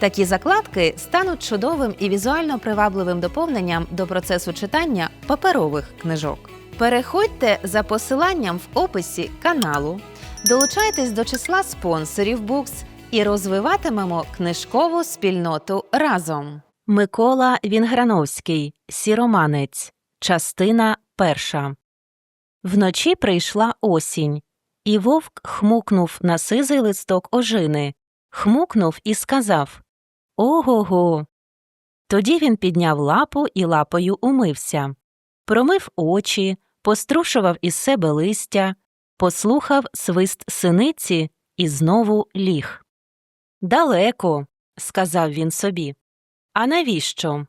Такі закладки стануть чудовим і візуально привабливим доповненням до процесу читання паперових книжок. Переходьте за посиланням в описі каналу, долучайтесь до числа спонсорів Books і розвиватимемо книжкову спільноту разом. Микола Вінграновський, Сіроманець, частина перша. Вночі прийшла осінь, і вовк хмукнув на сизий листок ожини, хмукнув і сказав Ого-го. Тоді він підняв лапу і лапою умився, промив очі, пострушував із себе листя, послухав свист синиці і знову ліг. Далеко, сказав він собі. А навіщо?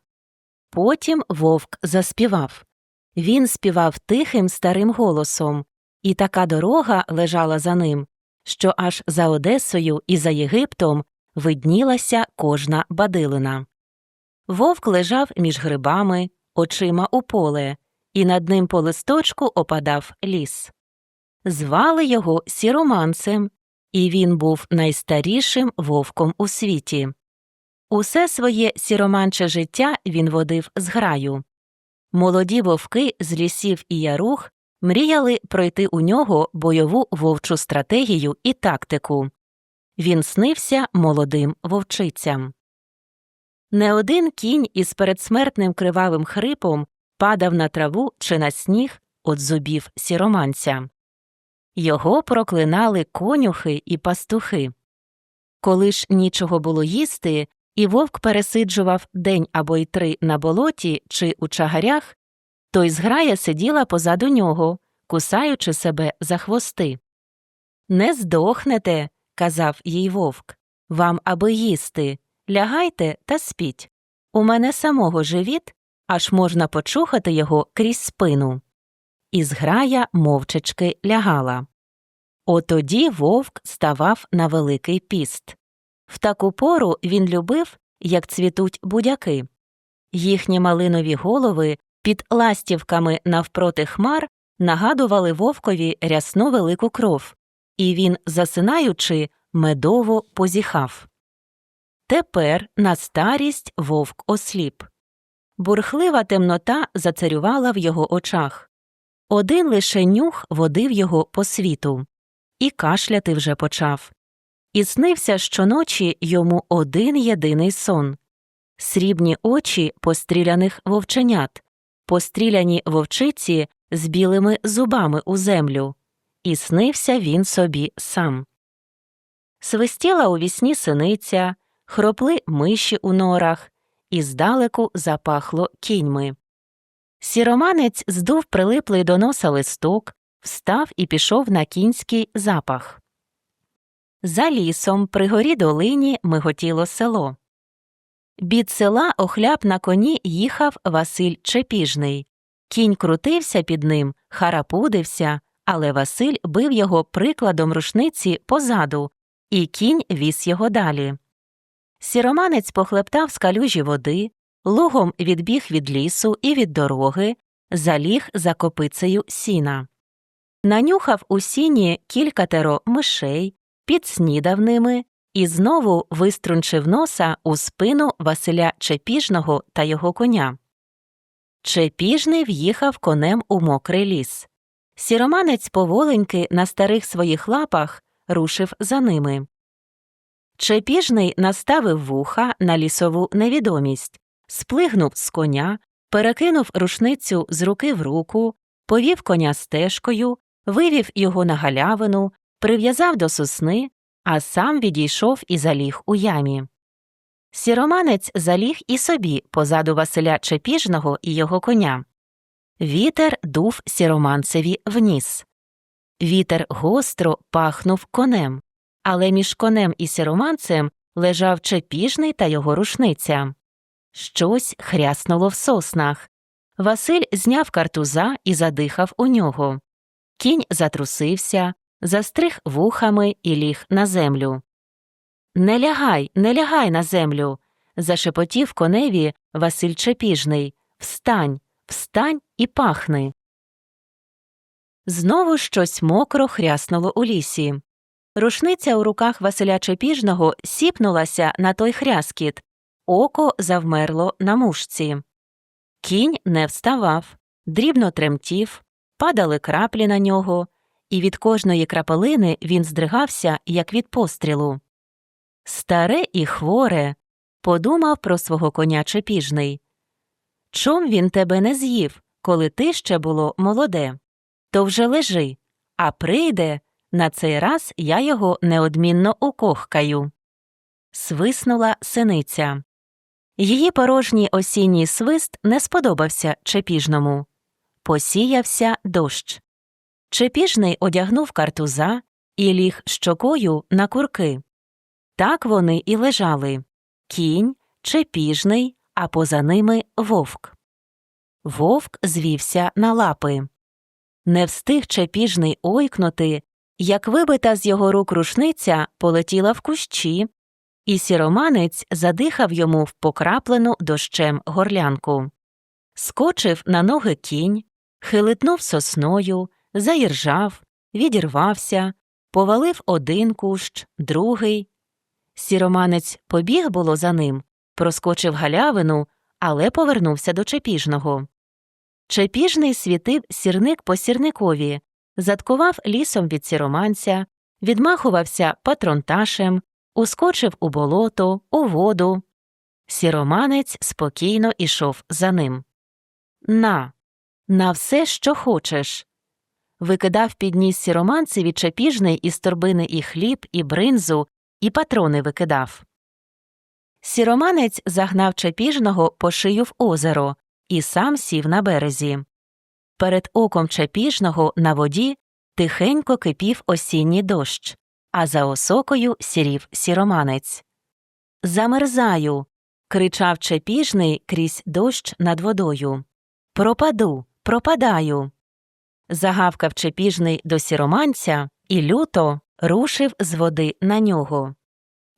Потім вовк заспівав. Він співав тихим старим голосом, і така дорога лежала за ним, що аж за Одесою і за Єгиптом виднілася кожна бадилина. Вовк лежав між грибами, очима у поле, і над ним по листочку опадав ліс. Звали його сіроманцем, і він був найстарішим вовком у світі. Усе своє сіроманче життя він водив з граю. Молоді вовки з лісів і ярух мріяли пройти у нього бойову вовчу стратегію і тактику. Він снився молодим вовчицям. Не один кінь із передсмертним кривавим хрипом падав на траву чи на сніг від зубів сіроманця. Його проклинали конюхи і пастухи. Коли ж нічого було їсти, і вовк пересиджував день або й три на болоті чи у чагарях, то й зграя сиділа позаду нього, кусаючи себе за хвости. Не здохнете, казав їй вовк, вам аби їсти, лягайте та спіть. У мене самого живіт, аж можна почухати його крізь спину. І зграя мовчечки лягала. Отоді вовк ставав на Великий піст. В таку пору він любив, як цвітуть будяки. Їхні малинові голови під ластівками навпроти хмар нагадували вовкові рясну велику кров, і він, засинаючи, медово позіхав. Тепер на старість вовк осліп. Бурхлива темнота зацарювала в його очах. Один лише нюх водив його по світу, і кашляти вже почав. І снився щоночі йому один єдиний сон срібні очі постріляних вовченят, постріляні вовчиці з білими зубами у землю, і снився він собі сам. Свистіла у вісні синиця, хропли миші у норах, і здалеку запахло кіньми. Сіроманець здув прилиплий до носа листок, встав і пішов на кінський запах. За лісом при горі долині миготіло село. Бід села охляп на коні їхав Василь Чепіжний. Кінь крутився під ним, харапудився, але Василь бив його прикладом рушниці позаду, і кінь віз його далі. Сіроманець похлептав з калюжі води, лугом відбіг від лісу і від дороги, заліг за копицею сіна. Нанюхав у сіні кількатеро мишей, підснідав ними і знову виструнчив носа у спину Василя Чепіжного та його коня. Чепіжний в'їхав конем у мокрий ліс. Сіроманець поволеньки на старих своїх лапах рушив за ними. Чепіжний наставив вуха на лісову невідомість, сплигнув з коня, перекинув рушницю з руки в руку, повів коня стежкою, вивів його на галявину, прив'язав до сосни, а сам відійшов і заліг у ямі. Сіроманець заліг і собі позаду Василя Чепіжного і його коня. Вітер дув сіроманцеві в ніс. Вітер гостро пахнув конем, але між конем і сіроманцем лежав Чепіжний та його рушниця. Щось хряснуло в соснах. Василь зняв картуза і задихав у нього. Кінь затрусився, застриг вухами і ліг на землю. Не лягай, не лягай на землю. зашепотів коневі Василь Чепіжний. Встань, встань і пахни. Знову щось мокро хряснуло у лісі. Рушниця у руках Василя Чепіжного сіпнулася на той хряскіт, око завмерло на мушці. Кінь не вставав, дрібно тремтів, падали краплі на нього, і від кожної крапелини він здригався, як від пострілу. Старе і хворе, подумав про свого коня Чепіжний. Чом він тебе не з'їв, коли ти ще було молоде? То вже лежи, а прийде, на цей раз я його неодмінно укохкаю. Свиснула синиця. Її порожній осінній свист не сподобався Чепіжному. Посіявся дощ. Чепіжний одягнув картуза і ліг щокою на курки. Так вони і лежали кінь, чепіжний, а поза ними вовк. Вовк звівся на лапи. Не встиг чепіжний ойкнути, як вибита з його рук рушниця полетіла в кущі, і сіроманець задихав йому в покраплену дощем горлянку. Скочив на ноги кінь, хилитнув сосною, заіржав, відірвався, повалив один кущ, другий. Сіроманець побіг було за ним, проскочив галявину, але повернувся до чепіжного. Чепіжний світив сірник по сірникові, заткував лісом від сіроманця, відмахувався патронташем, ускочив у болото, у воду. Сіроманець спокійно ішов за ним. На, на все, що хочеш. Викидав підніс сіроманцеві чепіжний із торбини і хліб, і бринзу, і патрони викидав. Сіроманець загнав чепіжного по шию в озеро і сам сів на березі. Перед оком чепіжного на воді тихенько кипів осінній дощ, а за осокою сірів сіроманець. Замерзаю. кричав чепіжний крізь дощ над водою. Пропаду, пропадаю. Загавкав чепіжний до сіроманця і люто рушив з води на нього.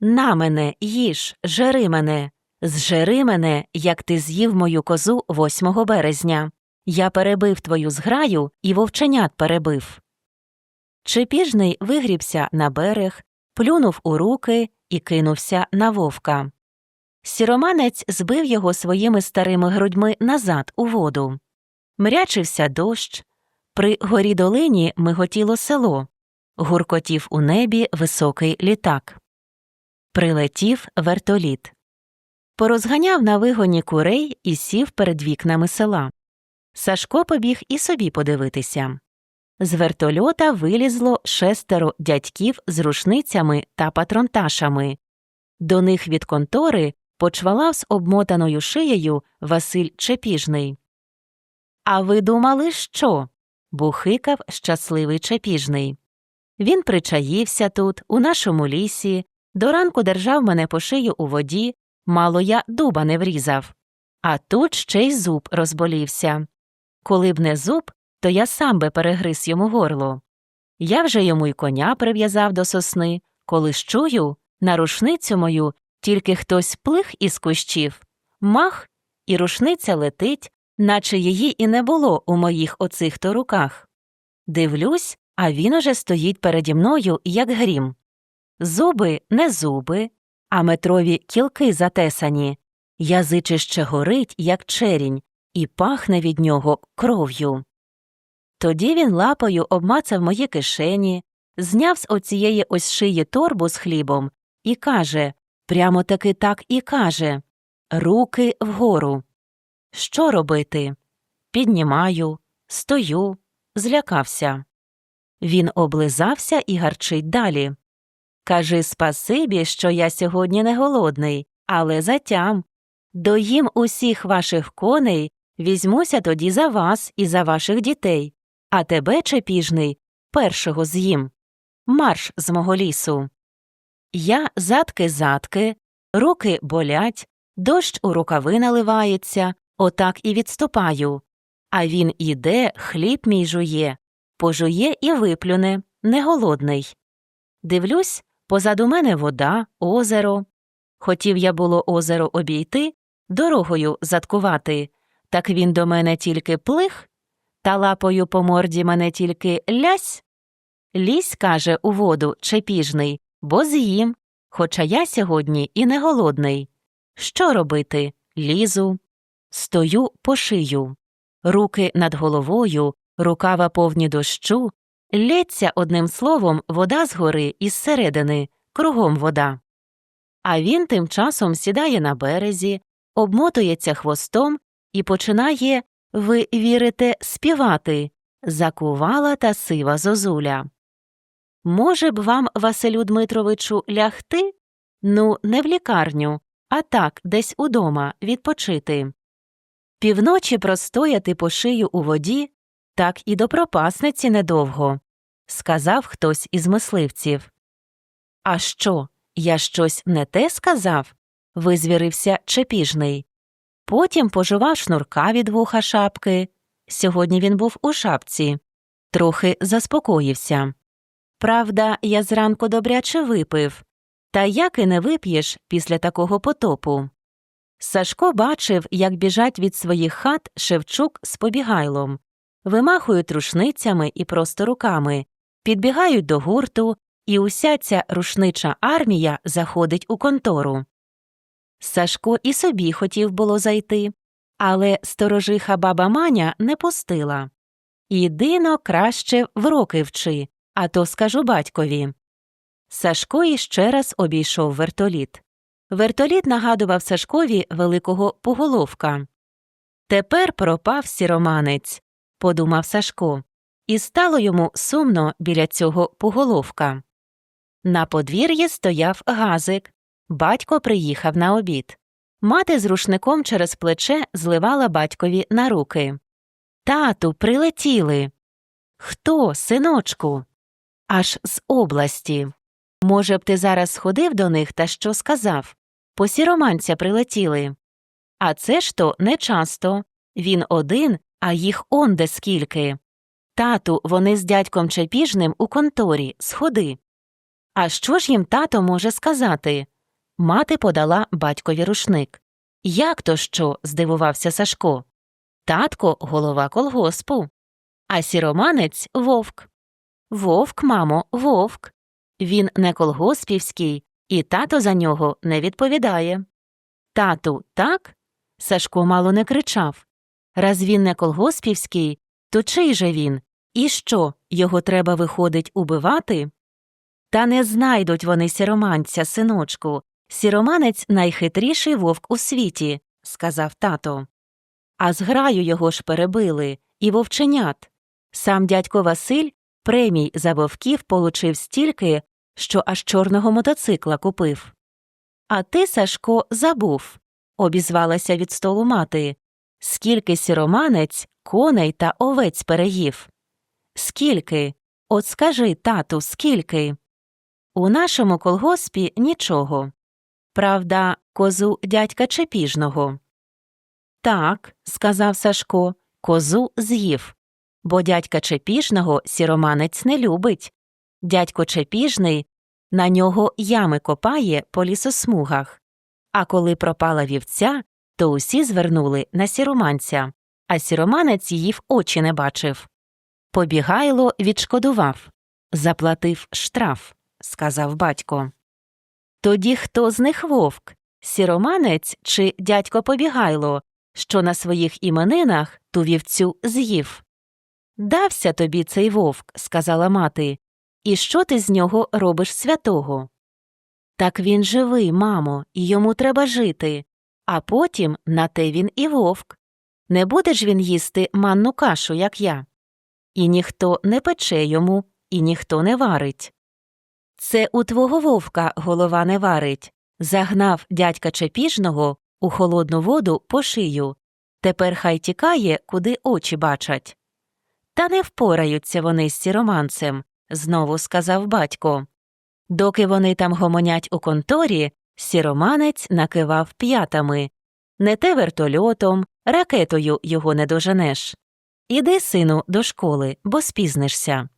На мене, їж, жери мене, зжери мене, як ти з'їв мою козу 8 березня. Я перебив твою зграю і вовченят перебив. Чепіжний вигрібся на берег, плюнув у руки і кинувся на вовка. Сіроманець збив його своїми старими грудьми назад у воду. Мрячився дощ. При горі долині миготіло село, гуркотів у небі високий літак. Прилетів вертоліт. Порозганяв на вигоні курей і сів перед вікнами села. Сашко побіг і собі подивитися. З вертольота вилізло шестеро дядьків з рушницями та патронташами. До них від контори почвалав з обмотаною шиєю Василь Чепіжний. А ви думали, що? бухикав щасливий Чепіжний. Він причаївся тут, у нашому лісі, до ранку держав мене по шию у воді, мало я дуба не врізав. А тут ще й зуб розболівся. Коли б не зуб, то я сам би перегриз йому горло. Я вже йому й коня прив'язав до сосни, коли ж чую, на рушницю мою тільки хтось плих із кущів, мах, і рушниця летить, наче її і не було у моїх оцих то руках. Дивлюсь, а він уже стоїть переді мною, як грім. Зуби не зуби, а метрові кілки затесані, язичище горить, як черінь, і пахне від нього кров'ю. Тоді він лапою обмацав мої кишені, зняв з оцієї ось шиї торбу з хлібом і каже прямо таки так і каже Руки вгору. Що робити? Піднімаю, стою, злякався. Він облизався і гарчить далі. Кажи спасибі, що я сьогодні не голодний, але затям. Доїм усіх ваших коней, візьмуся тоді за вас і за ваших дітей, а тебе, чепіжний, першого з'їм. Марш з мого лісу. Я задки-задки, руки болять, дощ у рукави наливається, отак і відступаю. А він іде, хліб мій жує, пожує і виплюне, не голодний. Дивлюсь, позаду мене вода, озеро. Хотів я було озеро обійти, дорогою заткувати, так він до мене тільки плих, та лапою по морді мене тільки лясь. Лізь, каже, у воду чепіжний, бо з'їм, хоча я сьогодні і не голодний. Що робити? Лізу. Стою по шию. Руки над головою, рукава повні дощу, лється одним словом вода згори із середини, кругом вода. А він тим часом сідає на березі, обмотується хвостом і починає, ви вірите, співати Закувала та сива зозуля. Може б вам, Василю Дмитровичу, лягти? Ну, не в лікарню, а так, десь удома, відпочити. Півночі простояти по шию у воді, так і до пропасниці недовго, сказав хтось із мисливців. А що, я щось не те сказав? визвірився чепіжний. Потім пожував шнурка від вуха шапки. Сьогодні він був у шапці. Трохи заспокоївся. Правда, я зранку добряче випив. Та як і не вип'єш після такого потопу. Сашко бачив, як біжать від своїх хат Шевчук з побігайлом, вимахують рушницями і просто руками, підбігають до гурту, і уся ця рушнича армія заходить у контору. Сашко і собі хотів було зайти, але сторожиха баба Маня не пустила. Єдино краще в роки вчи, а то скажу батькові. Сашко іще раз обійшов вертоліт. Вертоліт нагадував Сашкові великого поголовка. Тепер пропав сіроманець, подумав Сашко, і стало йому сумно біля цього поголовка. На подвір'ї стояв газик. Батько приїхав на обід. Мати з рушником через плече зливала батькові на руки. Тату, прилетіли. Хто, синочку? Аж з області. Може б, ти зараз сходив до них та що сказав? По сіроманця прилетіли. А це ж то не часто. Він один, а їх онде скільки. Тату, вони з дядьком Чепіжним у конторі, сходи. А що ж їм тато може сказати? Мати подала батькові рушник. Як то що? здивувався Сашко. Татко голова колгоспу. А сіроманець вовк. Вовк, мамо, вовк. Він не колгоспівський, і тато за нього не відповідає. Тату, так? Сашко мало не кричав. Раз він не колгоспівський, то чий же він? І що, його треба, виходить, убивати? Та не знайдуть вони сіроманця, синочку. Сіроманець найхитріший вовк у світі, сказав тато. А зграю його ж перебили, і вовченят. Сам дядько Василь премій за вовків получив стільки, що аж чорного мотоцикла купив. А ти, Сашко, забув, обізвалася від столу мати. Скільки сіроманець, коней та овець переїв? Скільки? От скажи, тату, скільки? У нашому колгоспі нічого. Правда, козу дядька Чепіжного. Так, сказав Сашко, козу з'їв. Бо дядька Чепіжного сіроманець не любить. Дядько Чепіжний на нього ями копає по лісосмугах. А коли пропала вівця, то усі звернули на сіроманця, а сіроманець її в очі не бачив. Побігайло відшкодував, заплатив штраф, сказав батько. Тоді хто з них вовк сіроманець чи дядько Побігайло, що на своїх іменинах ту вівцю з'їв? Дався тобі цей вовк, сказала мати, і що ти з нього робиш святого? Так він живий, мамо, і йому треба жити. А потім на те він і вовк. Не буде ж він їсти манну кашу, як я. І ніхто не пече йому, і ніхто не варить. Це у твого вовка голова не варить. Загнав дядька Чепіжного у холодну воду по шию. Тепер хай тікає, куди очі бачать. Та не впораються вони з сіроманцем, знову сказав батько. Доки вони там гомонять у конторі, сіроманець накивав п'ятами. Не те вертольотом, ракетою його не доженеш. Іди, сину, до школи, бо спізнишся.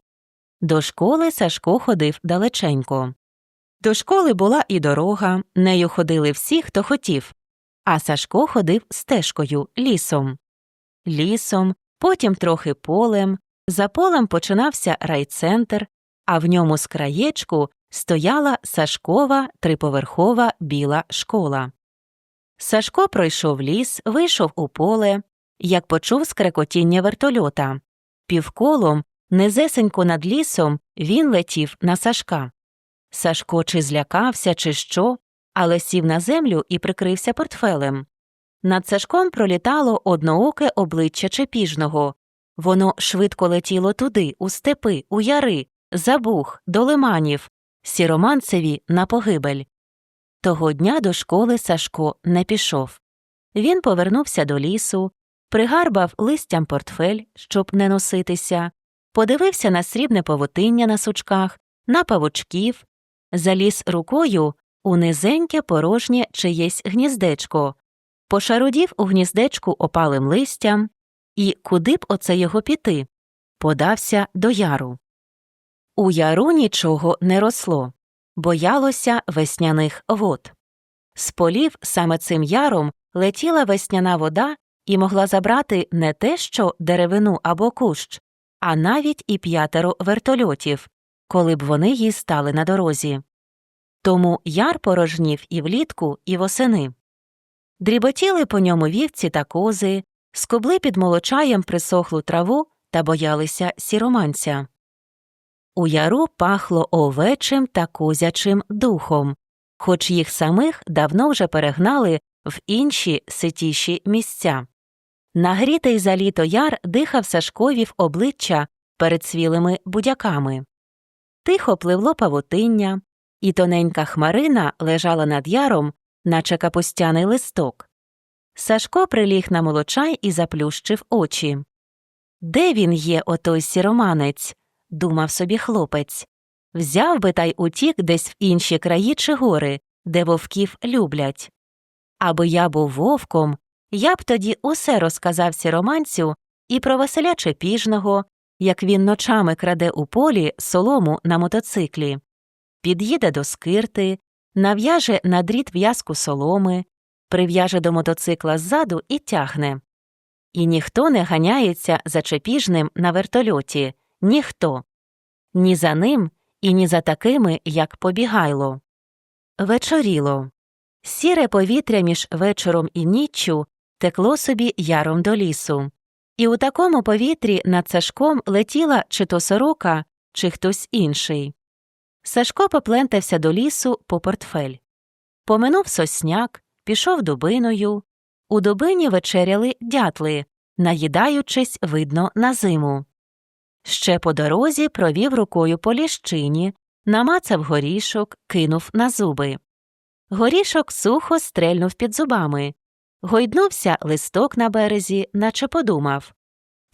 До школи Сашко ходив далеченько. До школи була і дорога, нею ходили всі, хто хотів. А Сашко ходив стежкою, лісом. Лісом, потім трохи полем. За полем починався райцентр, а в ньому з краєчку стояла Сашкова триповерхова біла школа. Сашко пройшов ліс, вийшов у поле, як почув скрекотіння вертольота. Півколом, низесенько над лісом, він летів на Сашка. Сашко чи злякався, чи що, але сів на землю і прикрився портфелем. Над Сашком пролітало однооке обличчя Чепіжного. Воно швидко летіло туди, у степи, у яри, за бух, до лиманів, сіроманцеві на погибель. Того дня до школи Сашко не пішов. Він повернувся до лісу, пригарбав листям портфель, щоб не носитися, подивився на срібне павутиння на сучках, на павучків, заліз рукою у низеньке порожнє чиєсь гніздечко, пошарудів у гніздечку опалим листям, і куди б оце його піти? Подався до яру. У яру нічого не росло, боялося весняних вод. З полів саме цим яром летіла весняна вода і могла забрати не те що деревину або кущ, а навіть і п'ятеро вертольотів, коли б вони їй стали на дорозі. Тому яр порожнів і влітку, і восени. Дріботіли по ньому вівці та кози, скубли під молочаєм присохлу траву та боялися сіроманця. У яру пахло овечим та козячим духом, хоч їх самих давно вже перегнали в інші ситіші місця. Нагрітий за літо яр дихав Сашкові в обличчя перед свілими будяками. Тихо пливло павутиння, і тоненька хмарина лежала над яром, наче капустяний листок. Сашко приліг на молочай і заплющив очі. Де він є, отой сіроманець? Думав собі хлопець. Взяв би та й утік десь в інші краї чи гори, де вовків люблять. Аби я був вовком, я б тоді усе розказав сіроманцю і про Василя Чепіжного, як він ночами краде у полі солому на мотоциклі, під'їде до скирти, нав'яже на дріт в'язку соломи, прив'яже до мотоцикла ззаду і тягне. І ніхто не ганяється за Чепіжним на вертольоті, ніхто. Ні за ним і ні за такими, як побігайло. Вечоріло. Сіре повітря між вечором і ніччю текло собі яром до лісу. І у такому повітрі над Сашком летіла чи то сорока, чи хтось інший. Сашко поплентався до лісу по портфель. Поминув сосняк, пішов дубиною. У дубині вечеряли дятли, наїдаючись, видно, на зиму. Ще по дорозі провів рукою по ліщині, намацав горішок, кинув на зуби. Горішок сухо стрельнув під зубами. Гойднувся листок на березі, наче подумав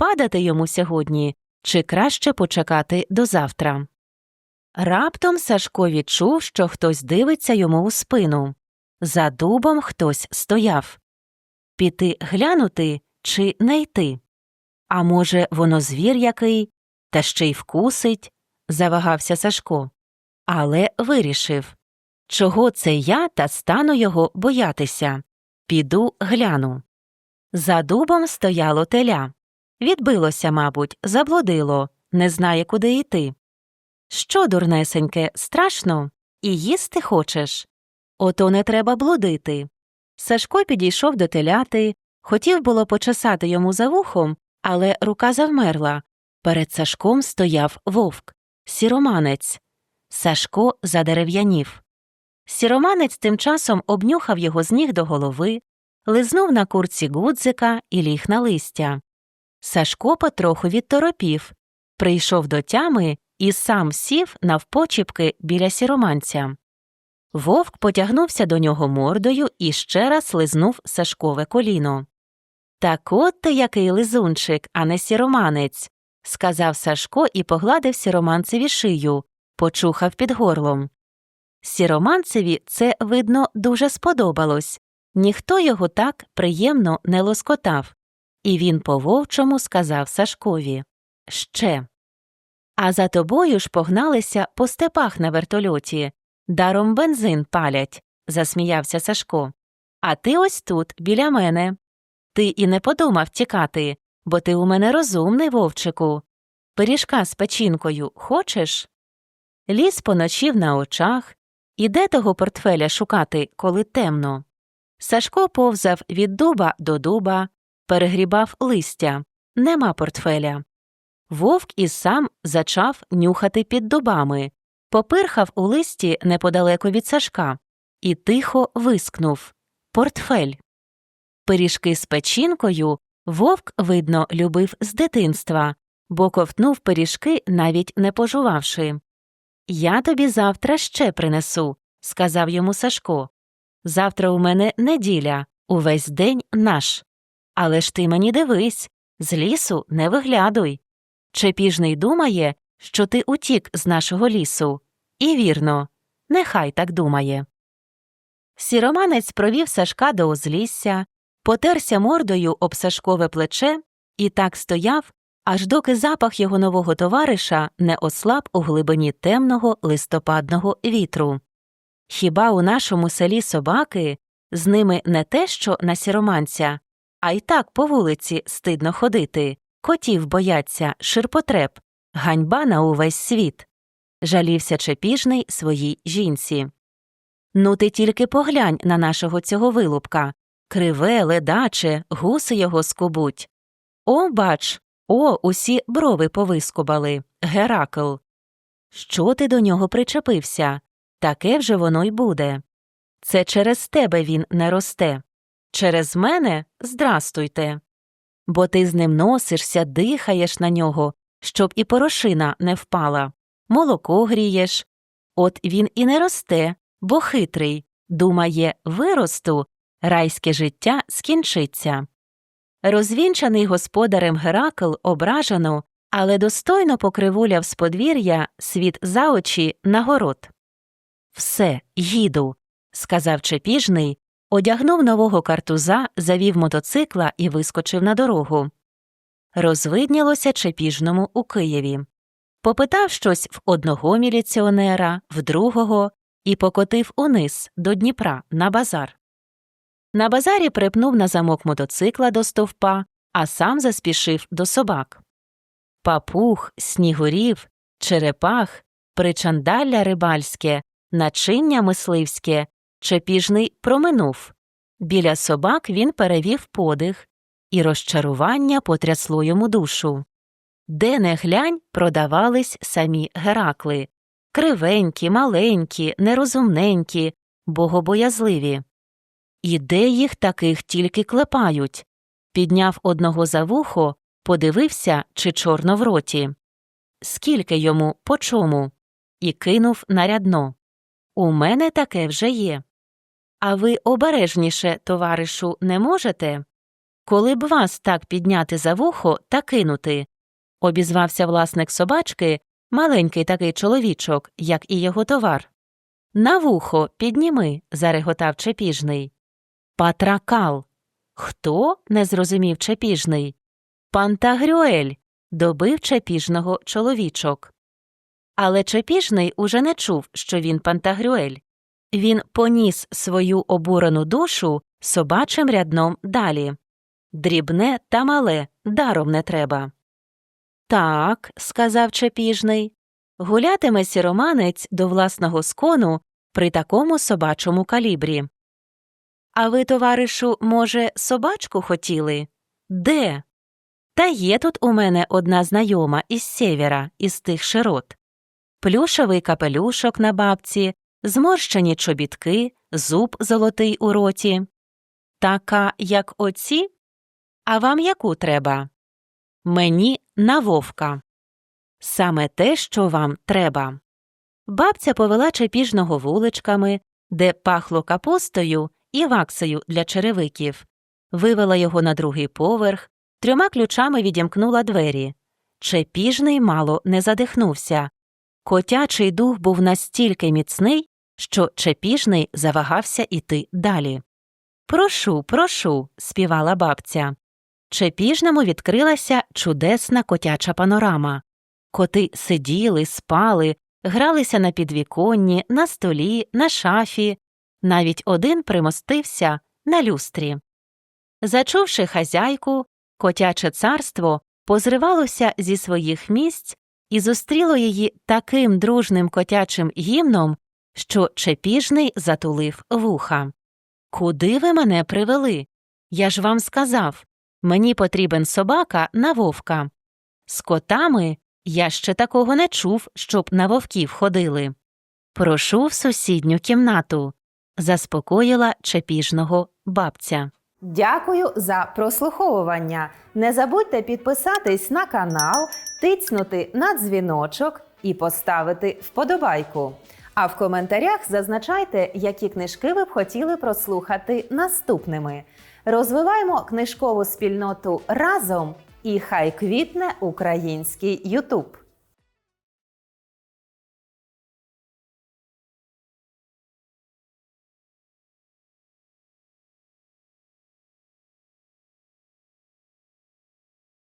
падати йому сьогодні чи краще почекати до завтра. Раптом Сашко відчув, що хтось дивиться йому у спину. За дубом хтось стояв. Піти глянути чи не йти? А може, воно звір який, та ще й вкусить, завагався Сашко. Але вирішив чого це я та стану його боятися. Піду гляну. За дубом стояло теля. Відбилося, мабуть, заблудило, не знає, куди йти. Що, дурнесеньке, страшно? І їсти хочеш? Ото не треба блудити. Сашко підійшов до теляти, хотів було почесати йому за вухом, але рука завмерла. Перед Сашком стояв вовк, сіроманець. Сашко задерев'янів. Сіроманець тим часом обнюхав його з ніг до голови, лизнув на курці гудзика і ліг на листя. Сашко потроху відторопів, прийшов до тями і сам сів навпочіпки біля сіроманця. Вовк потягнувся до нього мордою і ще раз лизнув Сашкове коліно. Так от ти який лизунчик, а не сіроманець, сказав Сашко і погладив сіроманцеві шию, почухав під горлом. Сіроманцеві це, видно, дуже сподобалось. Ніхто його так приємно не лоскотав, і він по вовчому сказав Сашкові Ще. А за тобою ж погналися по степах на вертольоті. Даром бензин палять, засміявся Сашко. А ти ось тут, біля мене. Ти і не подумав тікати, бо ти у мене розумний, вовчику. Пиріжка з печінкою хочеш? Ліс поночів на очах, і де того портфеля шукати, коли темно. Сашко повзав від дуба до дуба, перегрібав листя. Нема портфеля. Вовк і сам зачав нюхати під дубами, попирхав у листі неподалеко від Сашка і тихо вискнув Портфель. Пиріжки з печінкою вовк, видно, любив з дитинства, бо ковтнув пиріжки, навіть не пожувавши. Я тобі завтра ще принесу, сказав йому Сашко. Завтра у мене неділя, увесь день наш. Але ж ти мені дивись, з лісу не виглядуй. Чепіжний думає, що ти утік з нашого лісу. І вірно, нехай так думає. Сіроманець провів Сашка до узлісся, потерся мордою об Сашкове плече і так стояв, аж доки запах його нового товариша не ослаб у глибині темного листопадного вітру. Хіба у нашому селі собаки з ними не те, що на сіроманця, а й так по вулиці стидно ходити, котів бояться, ширпотреб, ганьба на увесь світ. Жалівся чепіжний своїй жінці. Ну ти тільки поглянь на нашого цього вилупка. Криве, ледаче, гуси його скубуть. О, бач, о, усі брови повискубали. Геракл. Що ти до нього причепився? Таке вже воно й буде. Це через тебе він не росте. Через мене здрастуйте. Бо ти з ним носишся, дихаєш на нього, щоб і порошина не впала, молоко грієш. От він і не росте, бо хитрий, думає, виросту, райське життя скінчиться. Розвінчаний господарем Геракл ображено, але достойно покривуляв з подвір'я світ за очі на город. Все, їду, сказав чепіжний, одягнув нового картуза, завів мотоцикла і вискочив на дорогу. Розвиднілося чепіжному у Києві. Попитав щось в одного міліціонера, в другого і покотив униз до Дніпра на базар. На базарі припнув на замок мотоцикла до стовпа, а сам заспішив до собак. Папух, снігурів, черепах, причандалля рибальське, начиння мисливське, чепіжний проминув. Біля собак він перевів подих, і розчарування потрясло йому душу. Де не глянь, продавались самі геракли кривенькі, маленькі, нерозумненькі, богобоязливі. І де їх таких тільки клепають? Підняв одного за вухо, подивився, чи чорно в роті. Скільки йому, по чому? І кинув на рядно. У мене таке вже є. А ви обережніше, товаришу, не можете? Коли б вас так підняти за вухо та кинути, обізвався власник собачки, маленький такий чоловічок, як і його товар. На вухо підніми, зареготав чепіжний. Патракал. Хто? не зрозумів чепіжний. Пантагрюель. добив чепіжного чоловічок. Але чепіжний уже не чув, що він пантагрюель. Він поніс свою обурену душу собачим рядном далі. Дрібне та мале даром не треба. Так, сказав чепіжний, гулятиме сіроманець до власного скону при такому собачому калібрі. А ви, товаришу, може, собачку хотіли? Де? Та є тут у мене одна знайома із сєвєра, із тих широт. Плюшовий капелюшок на бабці, зморщені чобітки, зуб золотий у роті. Така, як оці? А вам яку треба? Мені на вовка. Саме те, що вам треба. Бабця повела чепіжного вуличками, де пахло капустою і ваксою для черевиків, вивела його на другий поверх, трьома ключами відімкнула двері. Чепіжний мало не задихнувся. Котячий дух був настільки міцний, що чепіжний завагався іти далі. Прошу, прошу, співала бабця. Чепіжному відкрилася чудесна котяча панорама. Коти сиділи, спали, гралися на підвіконні, на столі, на шафі, навіть один примостився на люстрі. Зачувши хазяйку, котяче царство позривалося зі своїх місць і зустріло її таким дружним котячим гімном, що чепіжний затулив вуха. Куди ви мене привели? Я ж вам сказав мені потрібен собака на вовка. З котами я ще такого не чув, щоб на вовків ходили. Прошу в сусідню кімнату, заспокоїла чепіжного бабця. Дякую за прослуховування. Не забудьте підписатись на канал, тицнути на дзвіночок і поставити вподобайку. А в коментарях зазначайте, які книжки ви б хотіли прослухати наступними. Розвиваємо книжкову спільноту разом і хай квітне український Ютуб.